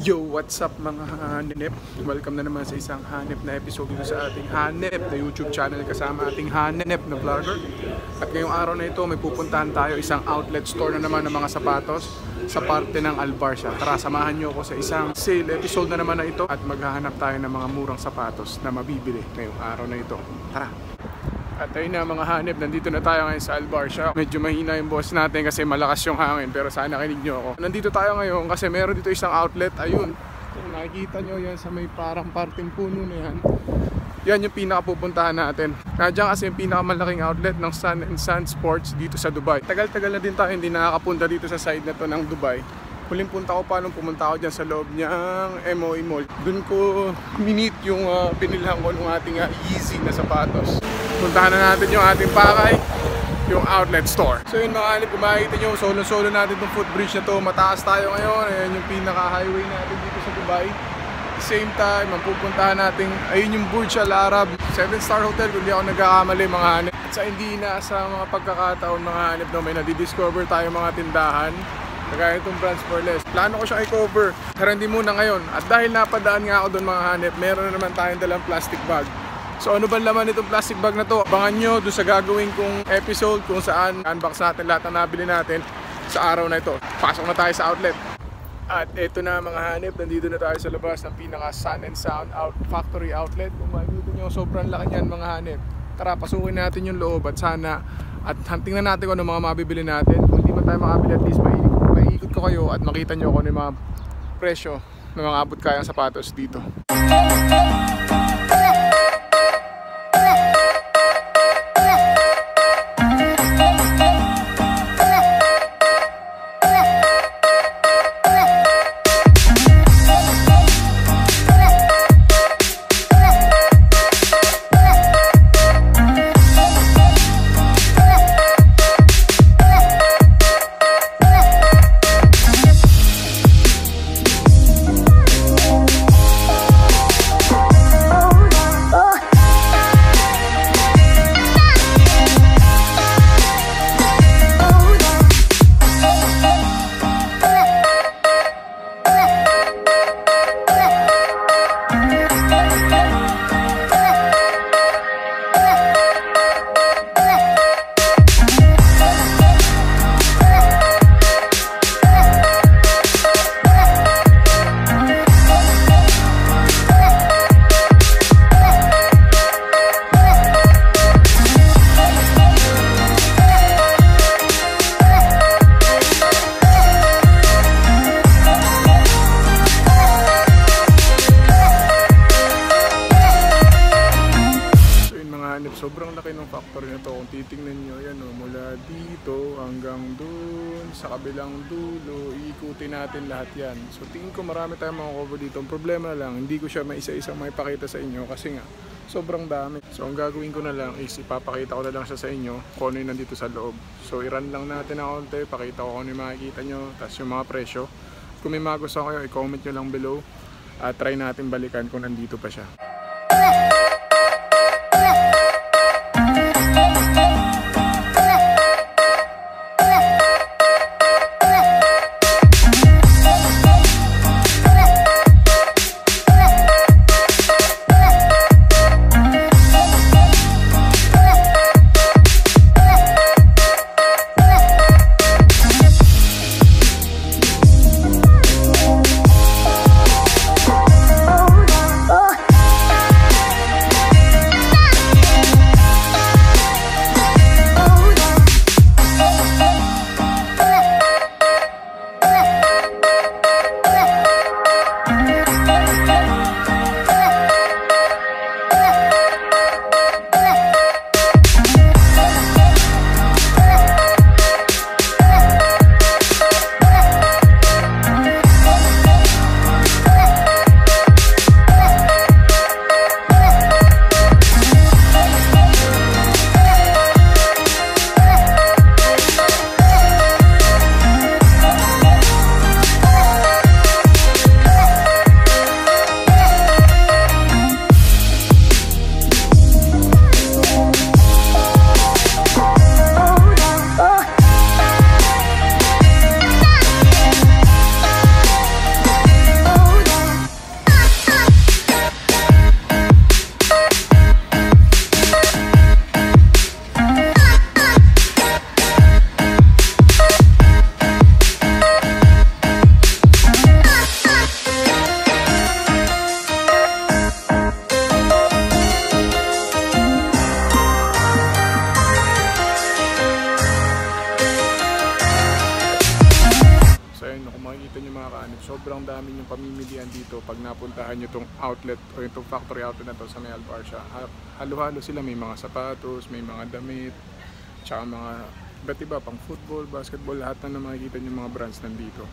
Yo, what's up mga hanep? Welcome na naman sa isang hanep na episode dito sa ating hanep na YouTube channel kasama ating hanep na vlogger. At ngayong araw na ito may pupuntahan tayo isang outlet store na naman ng mga sapatos sa parte ng Albarcia. Tara, samahan nyo ako sa isang sale episode na naman na ito at maghahanap tayo ng mga murang sapatos na mabibili ngayong araw na ito. Tara! At ayun na mga hanep, nandito na tayo ngayon sa Albarcia. Medyo mahina yung boss natin kasi malakas yung hangin pero sana kinig nyo ako. Nandito tayo ngayon kasi meron dito isang outlet. Ayun, kung nakikita nyo yan sa may parang parting puno na yan. Yan yung pinakapupuntahan natin. Nandiyan kasi yung pinakamalaking outlet ng Sun and Sun Sports dito sa Dubai. Tagal-tagal na din tayo hindi nakakapunta dito sa side na to ng Dubai. Huling punta ko pa nung pumunta ako dyan sa loob niyang MOE Mall. Doon ko minit yung uh, binilhan ko ng ating uh, Yeezy na sapatos puntahan na natin yung ating pakay yung outlet store. So yun mga alip, kung makikita nyo, solo-solo natin itong footbridge na to. Mataas tayo ngayon. Ayan yung pinaka-highway natin dito sa Dubai. At same time, mapupuntahan natin, ayun yung Burj Al Arab, 7-star hotel kung di ako nagkakamali mga hanip. At sa hindi na sa mga pagkakataon mga hanip no, may nadidiscover tayo mga tindahan. Kagaya itong brands for less. Plano ko siyang i-cover. Pero hindi muna ngayon. At dahil napadaan nga ako doon mga hanip, meron na naman tayong dalang plastic bag. So ano ba laman itong plastic bag na to? Abangan nyo doon sa gagawin kong episode kung saan unbox natin lahat ng nabili natin sa araw na ito. Pasok na tayo sa outlet. At eto na mga hanip, nandito na tayo sa labas ng pinaka Sun and Sound out factory outlet. Kung makikita nyo, sobrang laki niyan mga hanip. Tara, pasukin natin yung loob at sana at hunting na natin kung ano mga mabibili natin. Kung hindi man tayo makabili at least maiikot ko kayo at makita nyo ano yung mga presyo ng mga abot kayang sapatos dito. Natin lahat yan. So tingin ko marami tayong mga cover dito. Ang problema lang hindi ko siya may isa-isang maipakita sa inyo kasi nga sobrang dami. So ang gagawin ko na lang is ipapakita ko na lang siya sa inyo kung ano nandito sa loob. So i-run lang natin ang konti pakita ko kung ano yung makikita nyo tapos yung mga presyo. Kung may mga gusto kayo i-comment nyo lang below at try natin balikan kung nandito pa siya pag napuntahan nyo tong outlet o yung tong factory outlet na to sa may Albarcia. Ha- Halo-halo sila, may mga sapatos, may mga damit, tsaka mga iba't iba pang football, basketball, lahat na na makikita nyo mga brands nandito.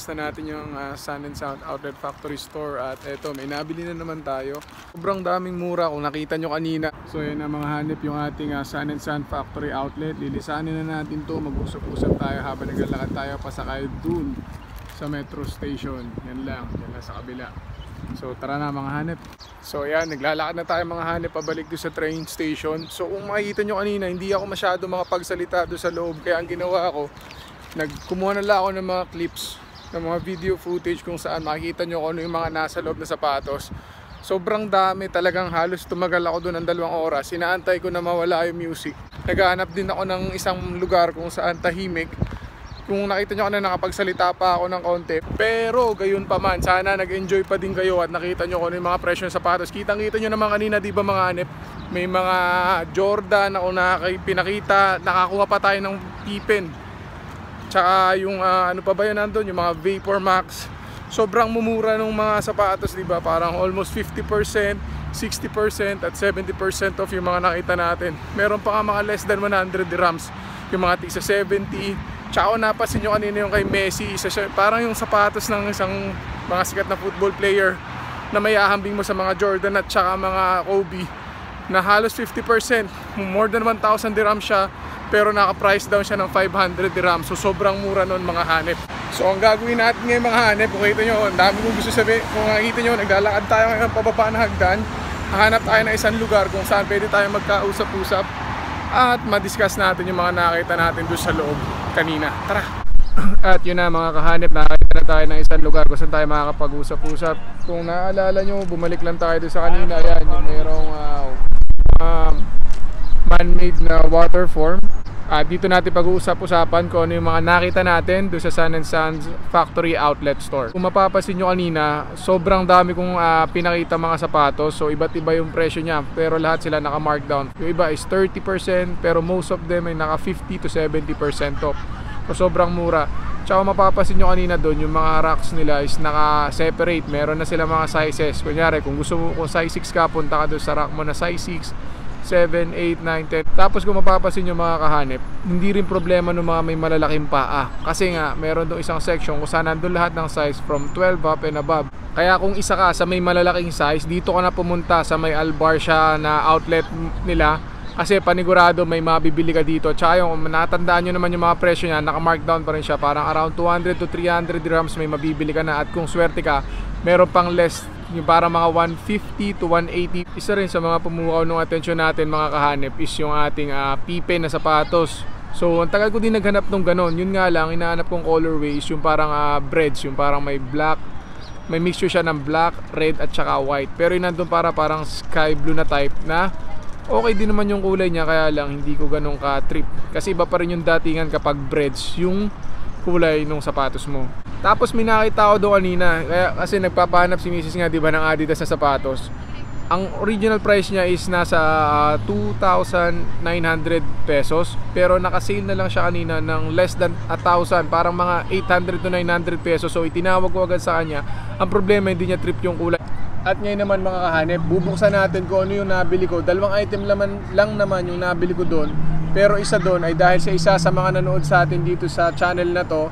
Nilabas na natin yung ah, Sun and Sound Outlet Factory Store at eto may nabili na naman tayo. Sobrang daming mura kung nakita nyo kanina. So yan na mga hanip yung ating ah, Sun and Sound Factory Outlet. Lilisanin na natin to mag-usap-usap tayo habang naglalakad tayo pasakay dun sa metro station. Yan lang, yan lang sa kabila. So tara na mga hanip. So yan, naglalakad na tayo mga hanip pabalik doon sa train station. So kung makikita nyo kanina, hindi ako masyado makapagsalita doon sa loob. Kaya ang ginawa ko, nagkumuha na lang ako ng mga clips, ng mga video footage kung saan makikita nyo kung ano yung mga nasa loob na sapatos. Sobrang dami talagang halos tumagal ako doon ng dalawang oras. Inaantay ko na mawala yung music. Naghahanap din ako ng isang lugar kung saan tahimik kung nakita nyo kanina nakapagsalita pa ako ng konti pero gayon pa man sana nag-enjoy pa din kayo at nakita nyo kung ano yung mga presyo ng sapatos kitang kita nyo naman kanina di ba mga anip may mga Jordan ako na pinakita nakakuha pa tayo ng Pippen tsaka yung ah, ano pa ba yun nandun? Yung mga Vapor Max. Sobrang mumura ng mga sapatos di ba? Parang almost 50% 60% at 70% off yung mga nakita natin. Meron pa nga mga less than 100 dirhams yung mga tigsa 70 Tsaka napasin nyo kanina yung kay Messi, isa siya, parang yung sapatos ng isang mga sikat na football player na may ahambing mo sa mga Jordan at tsaka mga Kobe na halos 50%, more than 1,000 dirham siya pero naka-price down siya ng 500 dirham so sobrang mura nun mga hanep so ang gagawin natin ngayon mga hanep kung kita nyo, ang dami kong gusto sabihin kung nakikita nyo, naglalakad tayo ngayon pababa ng hagdan hahanap tayo ng isang lugar kung saan pwede tayo magkausap-usap at madiscuss natin yung mga nakita natin doon sa loob kanina. Tara! At yun na mga kahanip, nakakita na tayo ng isang lugar kung saan tayo makakapag-usap-usap. Kung naalala nyo, bumalik lang tayo doon sa kanina. Yan, yung mayroong uh, um, man-made na water form. At dito natin pag-uusap-usapan kung ano yung mga nakita natin doon sa Sun and Sons Factory Outlet Store. Kung mapapasin nyo kanina, sobrang dami kong uh, pinakita mga sapatos. So iba't iba yung presyo niya. Pero lahat sila naka-markdown. Yung iba is 30% pero most of them ay naka 50 to 70% off. So sobrang mura. Tsaka mapapasin nyo kanina doon, yung mga racks nila is naka-separate. Meron na sila mga sizes. Kunyari, kung gusto mo, kung size 6 ka, punta ka doon sa rack mo na size 6 7, 8, 9, 10. Tapos kung mapapasin yung mga kahanip, hindi rin problema ng mga may malalaking paa. Kasi nga, meron doon isang section kung saan nandun lahat ng size from 12 up and above. Kaya kung isa ka sa may malalaking size, dito ka na pumunta sa may Albar siya na outlet nila. Kasi panigurado may mabibili ka dito. Tsaka yung natandaan nyo naman yung mga presyo niya, naka-markdown pa rin siya. Parang around 200 to 300 dirhams may mabibili ka na. At kung swerte ka, meron pang less yung para mga 150 to 180 isa rin sa mga pumukaw ng atensyon natin mga kahanip is yung ating uh, pipe na sapatos. So ang tagal ko din naghanap ng ganon. Yun nga lang inaanap kong colorways yung parang uh, breads yung parang may black. May mixture siya ng black, red at saka white. Pero yun nandun para parang sky blue na type na okay din naman yung kulay niya kaya lang hindi ko ganun ka trip kasi iba pa rin yung datingan kapag breads yung kulay ng sapatos mo. Tapos may nakita ko doon kanina, kaya kasi nagpapahanap si Mrs. nga 'di ba ng Adidas na sapatos. Ang original price niya is nasa uh, ah, 2,900 pesos pero naka-sale na lang siya kanina ng less than 1,000 parang mga 800 to 900 pesos so itinawag ko agad sa kanya ang problema hindi niya trip yung kulay at ngayon naman mga kahanep bubuksan natin kung ano yung nabili ko dalawang item laman, lang naman yung nabili ko doon pero isa doon ay dahil sa isa sa mga nanood sa atin dito sa channel na to,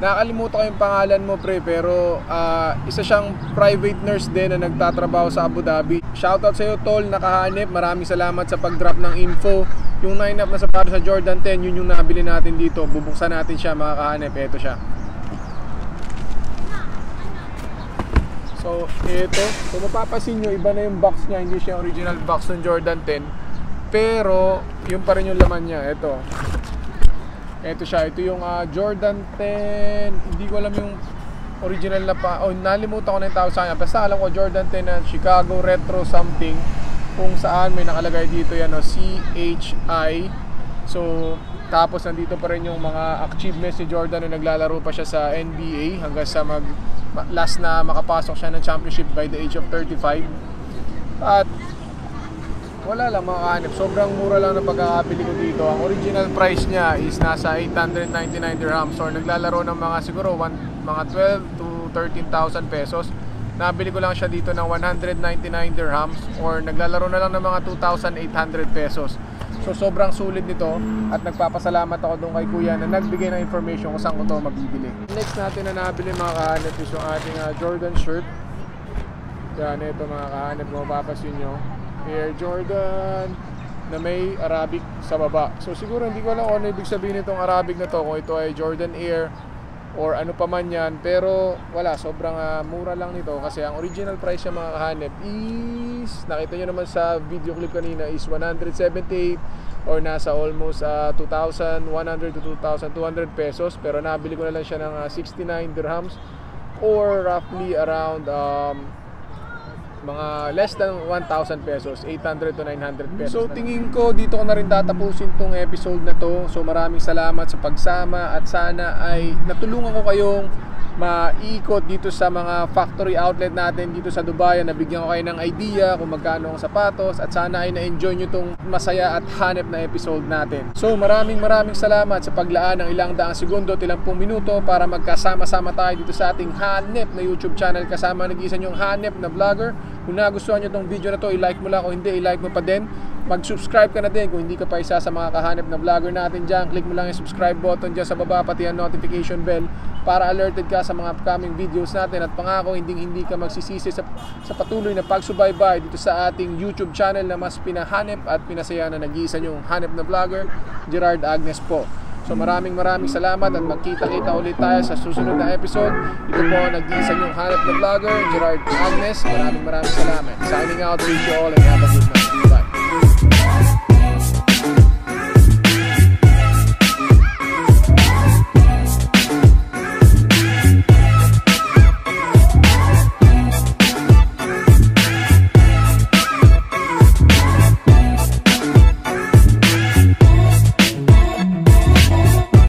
nakakalimutan ko yung pangalan mo pre, pero uh, isa siyang private nurse din na nagtatrabaho sa Abu Dhabi. Shoutout sa iyo tol, nakahanip. Maraming salamat sa pag-drop ng info. Yung line-up na sapatos sa Jordan 10, yun yung nabili natin dito. Bubuksan natin siya mga kahanip. Ito siya. So, ito. Kung mapapasin nyo, iba na yung box niya. Hindi siya original box ng Jordan 10 pero, yung pa rin yung laman niya. Ito. Ito siya. Ito yung uh, Jordan 10. Hindi ko alam yung original na pa. Oh, nalimutan ko na yung tawag sa kanya. Basta alam ko Jordan 10 na Chicago Retro something. Kung saan may nakalagay dito yan, no, CHI. So, tapos nandito pa rin yung mga achievements ni Jordan na naglalaro pa siya sa NBA hanggang sa mag last na makapasok siya ng championship by the age of 35. At wala lang mga kanip. Sobrang mura lang ng pagkakabili ko dito. Ang original price niya is nasa 899 dirhams or naglalaro ng mga siguro one, mga 12 to 13,000 pesos. Nabili ko lang siya dito ng 199 dirhams or naglalaro na lang ng mga 2,800 pesos. So sobrang sulit nito at nagpapasalamat ako doon kay Kuya na nagbigay ng information kung saan ko to mabibili. Next natin na nabili mga kahanap is yung ating ah, Jordan shirt. Yan ito mga kahanap mapapasin nyo. Air Jordan na may Arabic sa baba. So siguro hindi ko alam kung ano ibig sabihin nitong Arabic na to kung ito ay Jordan Air or ano pa man yan pero wala sobrang ah, mura lang nito kasi ang original price niya mga kahanep is nakita nyo naman sa video clip kanina is 178 or nasa almost ah, 2,100 to 2,200 pesos pero nabili ko na lang siya ng ah, 69 dirhams or roughly around um, mga less than 1,000 pesos, 800 to 900 pesos. So tingin ko dito ko na rin tatapusin tong episode na to. So maraming salamat sa pagsama at sana ay natulungan ko kayong maiikot dito sa mga factory outlet natin dito sa Dubai. Nabigyan ko kayo ng idea kung magkano ang sapatos at sana ay na-enjoy nyo tong masaya at hanep na episode natin. So maraming maraming salamat sa paglaan ng ilang daang segundo at ilang pung minuto para magkasama-sama tayo dito sa ating hanep na YouTube channel kasama nag-isa nyong hanep na vlogger. Kung nagustuhan nyo tong video na to, i-like mo lang o hindi, i-like mo pa din. Mag-subscribe ka na din kung hindi ka pa isa sa mga kahanep na vlogger natin dyan. Click mo lang yung subscribe button dyan sa baba, pati ang notification bell para alerted ka sa mga upcoming videos natin at pangako hindi hindi ka magsisisi sa, sa patuloy na pagsubaybay dito sa ating YouTube channel na mas pinahanep at pinasaya na nag-iisa nyong hanep na vlogger, Gerard Agnes po. So maraming maraming salamat at magkita-kita ulit tayo sa susunod na episode. Ito po ang nag-iisa nyong hanep na vlogger, Gerard Agnes. Maraming maraming salamat. Signing out, wish you all and have a good night.